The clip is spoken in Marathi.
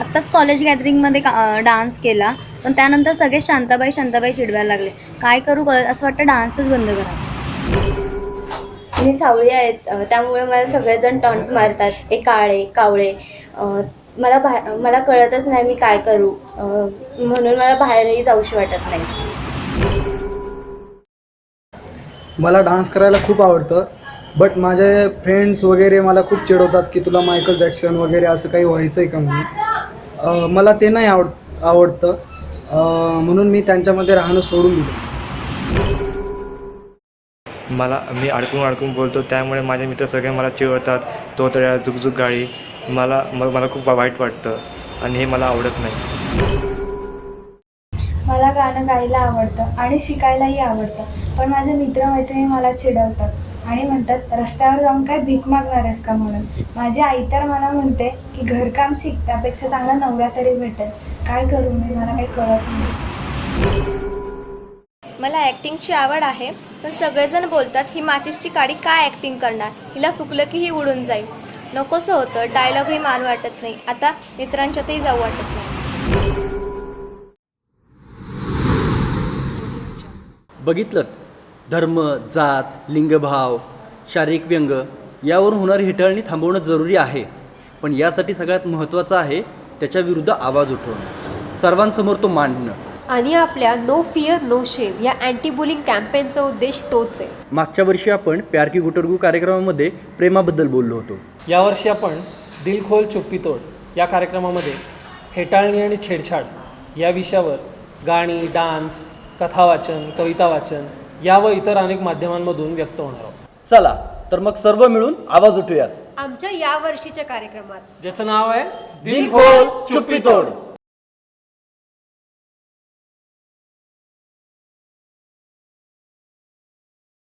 आत्ताच कॉलेज गॅदरिंगमध्ये का डान्स केला. पण त्यानंतर सगळे शांताबाई शांताबाई चिडवायला लागले. काय करू असं वाटतं डान्सच बंद करा. मी सावळी आहेत. त्यामुळे मला सगळेजण टॉन्ट मारतात. ए काळे कावळे. मला बाहे मला कळतच नाही मी काय करू. म्हणून मला बाहेरही जाऊशी वाटत नाही. मला डान्स करायला खूप आवडतं. बट माझे फ्रेंड्स वगैरे मला खूप चिडवतात की तुला मायकल जॅक्सन वगैरे असं काही व्हायचं आहे का म्हणून? मला ते नाही आवड आवडतं. म्हणून मी त्यांच्यामध्ये राहणं सोडून दिलं. मला मी अडकून अडकून बोलतो. त्यामुळे माझे मित्र सगळे मला चिडवतात. तो तर जुकजुक गाडी मला मग मला खूप वाईट वाटतं. आणि हे मला आवडत नाही. मला गाणं गायला आवडतं आणि शिकायलाही आवडतं. पण माझे मित्रमैत्रिणी मला चिडवतात. आणि म्हणतात रस्त्यावर जाऊन काय भीक मागणार आहेस का म्हणून? माझी आई तर मला म्हणते की घरकाम शिक त्यापेक्षा चांगला नवरा तरी भेटेल. काय करू मी? मला काही कळत नाही. मला ॲक्टिंगची आवड आहे पण सगळेजण बोलतात ही माचीसची काडी काय ॲक्टिंग करणार? हिला फुकलं की ही उडून जाईल. नकोसं होतं डायलॉगही मान वाटत नाही. आता मित्रांच्यातही जाऊ वाटत नाही. बघितलं? धर्म जात लिंगभाव शारीरिक व्यंग यावरून होणारी हेटाळणी थांबवणं जरुरी आहे. पण यासाठी सगळ्यात महत्त्वाचं आहे त्याच्या विरुद्ध आवाज उठवणं. सर्वांसमोर तो मांडणं. आणि आपल्या नो फिअर नो शेम या अँटी बुलिंग कॅम्पेनचा उद्देश तोच आहे. मागच्या वर्षी आपण प्यार की गुटरगू कार्यक्रमामध्ये प्रेमाबद्दल बोललो होतो. यावर्षी आपण दिलखोल चुप्पीतोड या कार्यक्रमामध्ये हेटाळणी आणि छेडछाड या विषयावर गाणी डान्स कथावाचन कविता वाचन या व इतर अनेक माध्यमांमधून व्यक्त होणार आहोत. चला तर मग सर्व मिळून आवाज उठूयात. आमच्या या वर्षीच्या कार्यक्रमात. ज्याचं नाव आहे दिलखोल चुप्पीतोड